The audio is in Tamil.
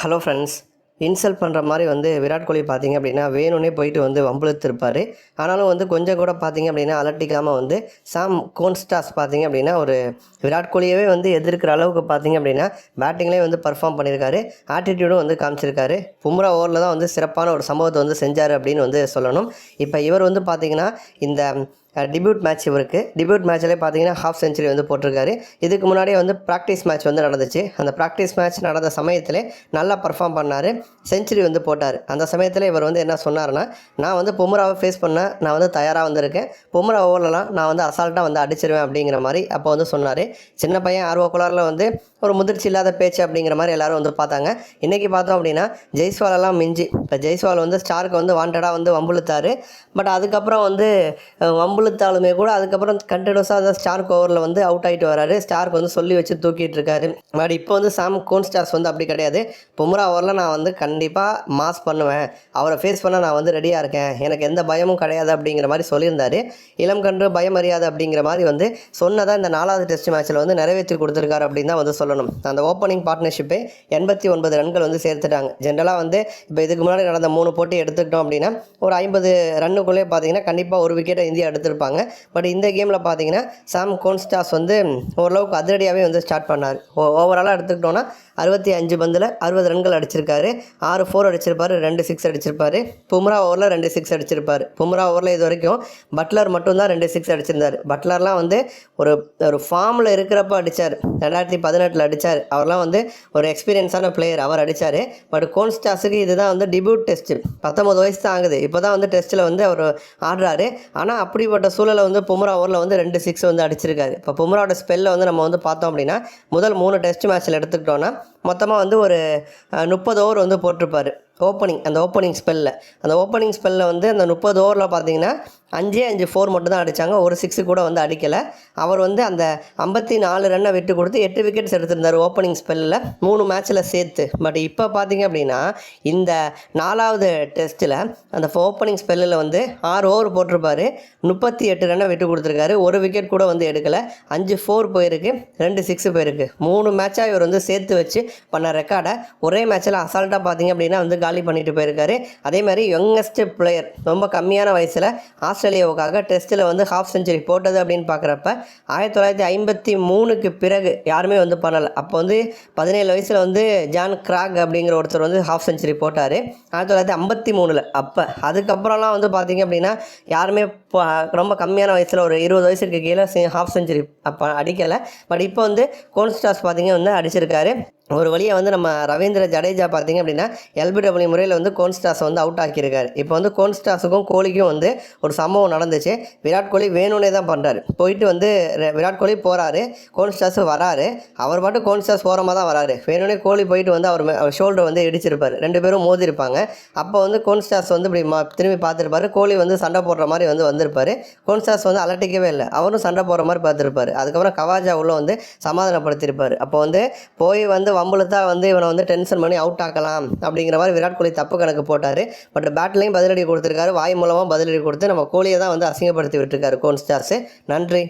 ஹலோ ஃப்ரெண்ட்ஸ் இன்சல்ட் பண்ணுற மாதிரி வந்து விராட் கோலி பார்த்தீங்க அப்படின்னா வேணும்னே போயிட்டு வந்து வம்புழுத்திருப்பார். ஆனாலும் வந்து கொஞ்சம் கூட பார்த்தீங்க அப்படின்னா அலட்டிக்காமல் வந்து சாம் கோன்ஸ்டாஸ் பார்த்தீங்க அப்படின்னா ஒரு விராட் கோலியவே வந்து எதிர்க்கிற அளவுக்கு பார்த்தீங்க அப்படின்னா பேட்டிங்லேயே வந்து பர்ஃபார்ம் பண்ணியிருக்காரு. ஆட்டிடியூடும் வந்து காமிச்சிருக்காரு. பும்ரா ஓவரில் தான் வந்து சிறப்பான ஒரு சம்பவத்தை வந்து செஞ்சார் அப்படின்னு வந்து சொல்லணும். இப்போ இவர் வந்து பார்த்தீங்கன்னா இந்த டிபியூட் மேட்ச் இவருக்கு. டிபியூட் மேட்ச்லேயே பார்த்தீங்கன்னா ஹாஃப் செஞ்சுரி வந்து போட்டிருக்காரு. இதுக்கு முன்னாடியே வந்து ப்ராக்டிஸ் மேட்ச் வந்து நடந்துச்சு. அந்த ப்ராக்டிஸ் மேட்ச் நடந்த சமயத்தில் நல்லா பர்ஃபார்ம் பண்ணார். செஞ்சுரி வந்து போட்டார். அந்த சமயத்தில் இவர் வந்து என்ன சொன்னார்னா நான் வந்து பும்ராவை ஃபேஸ் பண்ண நான் வந்து தயாராக வந்திருக்கேன். பும்ரா ஓவர்லலாம் நான் வந்து அசால்ட்டாக வந்து அடிச்சிருவேன் அப்படிங்கிற மாதிரி அப்போ வந்து சொன்னார். சின்ன பையன் ஆர்வ குளாரில் வந்து ஒரு முதிர்ச்சி இல்லாத பேச்சு அப்படிங்கிற மாதிரி எல்லாரும் வந்து பார்த்தாங்க. இன்றைக்கி பார்த்தோம் அப்படின்னா ஜெய்ஸ்வாலெல்லாம் மிஞ்சி. இப்போ ஜெய்ஸ்வால் வந்து ஸ்டாருக்கு வந்து வாண்டடாக வந்து வம்புழுத்தார். பட் அதுக்கப்புறம் வந்து வம்பு வம்புழுத்தாலுமே கூட அதுக்கப்புறம் கண்டினியூஸாக அந்த ஸ்டார்க் ஓவரில் வந்து அவுட் ஆகிட்டு வராரு. ஸ்டார்க் வந்து சொல்லி வச்சு தூக்கிட்டு இருக்காரு. பட் இப்போ வந்து சாம் கோன் ஸ்டார்ஸ் வந்து அப்படி கிடையாது. பும்ரா ஓவரில் நான் வந்து கண்டிப்பாக மாஸ் பண்ணுவேன். அவரை ஃபேஸ் பண்ண நான் வந்து ரெடியாக இருக்கேன். எனக்கு எந்த பயமும் கிடையாது அப்படிங்கிற மாதிரி சொல்லியிருந்தாரு. இளம் கன்று பயம் அறியாது அப்படிங்கிற மாதிரி வந்து சொன்னதாக இந்த நாலாவது டெஸ்ட் மேட்ச்சில் வந்து நிறைவேற்றி கொடுத்துருக்காரு அப்படின்னு தான் வந்து சொல்லணும். அந்த ஓப்பனிங் பார்ட்னர்ஷிப்பே எண்பத்தி ஒன்பது ரன்கள் வந்து சேர்த்துட்டாங்க. ஜென்ரலாக வந்து இப்போ இதுக்கு முன்னாடி நடந்த மூணு போட்டி எடுத்துக்கிட்டோம் அப்படின்னா ஒரு ஐம்பது ரன்னுக்குள்ளே பார்த்தீங்கன்னா கண்டிப்பாக ஒரு விக்கெட்டை இந்தியா கொடுத்துருப்பாங்க பட் இந்த கேமில் பார்த்தீங்கன்னா சாம் கோன்ஸ்டாஸ் வந்து ஓரளவுக்கு அதிரடியாகவே வந்து ஸ்டார்ட் பண்ணார். ஓவராலாக எடுத்துக்கிட்டோன்னா அறுபத்தி அஞ்சு பந்தில் அறுபது ரன்கள் அடிச்சிருக்காரு. ஆறு ஃபோர் அடிச்சிருப்பாரு ரெண்டு சிக்ஸ் அடிச்சிருப்பாரு. பும்ரா ஓவரில் ரெண்டு சிக்ஸ் அடிச்சிருப்பார். பும்ரா ஓவரில் இது வரைக்கும் பட்லர் மட்டும்தான் ரெண்டு சிக்ஸ் அடிச்சிருந்தார். பட்லர்லாம் வந்து ஒரு ஒரு ஃபார்மில் இருக்கிறப்ப அடித்தார் ரெண்டாயிரத்தி பதினெட்டில் அடித்தார் அவர்லாம் வந்து ஒரு எக்ஸ்பீரியன்ஸான பிளேயர் அவர் அடித்தார் பட் கோன்ஸ்டாஸுக்கு இதுதான் வந்து டிபியூட் டெஸ்ட்டு பத்தொம்பது வயசு தான் ஆகுது. இப்போ தான் வந்து டெஸ்ட்டில் வந்து அவர் ஆடுறாரு. ஆனால் அப்படிப்பட்ட சூழலை வந்து பும்ரா ஓவரில் வந்து ரெண்டு சிக்ஸ் வந்து அடிச்சிருக்காரு. இப்போ பும்ராவோட ஸ்பெல்ல வந்து நம்ம வந்து பார்த்தோம் அப்படின்னா முதல் மூணு டெஸ்ட் மேட்ச்சில் எடுத்துக்கிட்டோன்னா மொத்தமாக வந்து ஒரு முப்பது ஓவர் வந்து போட்டிருப்பாரு. ஓப்பனிங் அந்த ஓப்பனிங் ஸ்பெல்லில் அந்த ஓப்பனிங் ஸ்பெல்லில் வந்து அந்த முப்பது ஓவரில் பார்த்தீங்கன்னா அஞ்சே அஞ்சு ஃபோர் மட்டும் தான் அடித்தாங்க ஒரு சிக்ஸு கூட வந்து அடிக்கலை. அவர் வந்து அந்த ஐம்பத்தி நாலு ரன்னை விட்டு கொடுத்து எட்டு விக்கெட்ஸ் எடுத்திருந்தார் ஓப்பனிங் ஸ்பெல்லில் மூணு மேட்ச்சில் சேர்த்து. பட் இப்போ பார்த்தீங்க அப்படின்னா இந்த நாலாவது டெஸ்ட்டில் அந்த ஓப்பனிங் ஸ்பெல்லில் வந்து ஆறு ஓவர் போட்டிருப்பார். முப்பத்தி எட்டு ரன்னை விட்டு கொடுத்துருக்காரு. ஒரு விக்கெட் கூட வந்து எடுக்கலை. அஞ்சு ஃபோர் போயிருக்கு. ரெண்டு சிக்ஸு போயிருக்கு. மூணு மேட்சாக இவர் வந்து சேர்த்து வச்சு பண்ண ரெக்கார்டை ஒரே மேட்ச்சில் அசால்ட்டாக பார்த்தீங்க அப்படின்னா வந்து காலி பண்ணிட்டு போயிருக்காரு. அதே மாதிரி யங்கஸ்ட் பிளேயர் ரொம்ப கம்மியான வயசில் ஆஸ்திரேலியாவுக்காக டெஸ்ட்டில் வந்து ஹாஃப் செஞ்சுரி போட்டது அப்படின்னு பார்க்குறப்ப ஆயிரத்தி தொள்ளாயிரத்தி ஐம்பத்தி மூணுக்கு பிறகு யாருமே வந்து பண்ணலை. அப்போ வந்து பதினேழு வயசில் வந்து ஜான் கிராக் அப்படிங்கிற ஒருத்தர் வந்து ஹாஃப் செஞ்சுரி போட்டார். ஆயிரத்தி தொள்ளாயிரத்தி ஐம்பத்தி மூணில். அப்போ அதுக்கப்புறம்லாம் வந்து பார்த்தீங்க அப்படின்னா யாருமே ரொம்ப கம்மியான வயசில் ஒரு இருபது வயசுக்கு கீழே ஹாஃப் செஞ்சுரி அப்போ அடிக்கலை. பட் இப்போ வந்து கோன்ஸ்டாஸ் பார்த்தீங்க வந்து அடிச்சிருக்காரு. ஒரு வழியாக வந்து நம்ம ரவீந்திர ஜடேஜா பார்த்தீங்க அப்படின்னா எல்பிடபிள்யூ முறையில் வந்து கோன்ஸ்டாஸை வந்து அவுட் ஆக்கியிருக்காரு. இப்போ வந்து கோன்ஸ்டாஸுக்கும் கோலிக்கும் வந்து ஒரு சம்பவம் நடந்துச்சு. விராட் கோலி வேணும்னே தான் பண்ணுறாரு போயிட்டு வந்து விராட் கோலி போகிறாரு கோன்ஸ்டாஸ் வராரு. அவர் பாட்டு கோன்ஸ்டாஸ் ஓரமாக தான் வராரு. வேணும்னே கோலி போயிட்டு வந்து அவர் அவர் ஷோல்டர் வந்து இடிச்சிருப்பார். ரெண்டு பேரும் மோதிருப்பாங்க. அப்போ வந்து கோன்ஸ்டாஸ் வந்து இப்படி மா திரும்பி பார்த்துருப்பாரு. கோலி வந்து சண்டை போடுற மாதிரி வந்து வந்திருப்பார். கோன்ஸ்டாஸ் வந்து அலட்டிக்கவே இல்லை. அவரும் சண்டை போடுற மாதிரி பார்த்துருப்பாரு. அதுக்கப்புறம் கவாஜா உள்ள வந்து சமாதானப்படுத்தியிருப்பார் அப்போ வந்து போய் வந்து வம்புலத்தா வந்து இவனை வந்து டென்ஷன் பண்ணி அவுட் ஆக்கலாம் அப்படிங்கிற மாதிரி விராட் கோலி தப்பு கணக்கு போட்டார். பட் பேட்லையும் பதிலடி கொடுத்துருக்காரு. வாய் மூலமாக பதிலடி கொடுத்து நம்ம கோலியை தான் வந்து அசிங்கப்படுத்தி விட்டுருக்காரு கோன் ஸ்டார்ஸு நன்றி.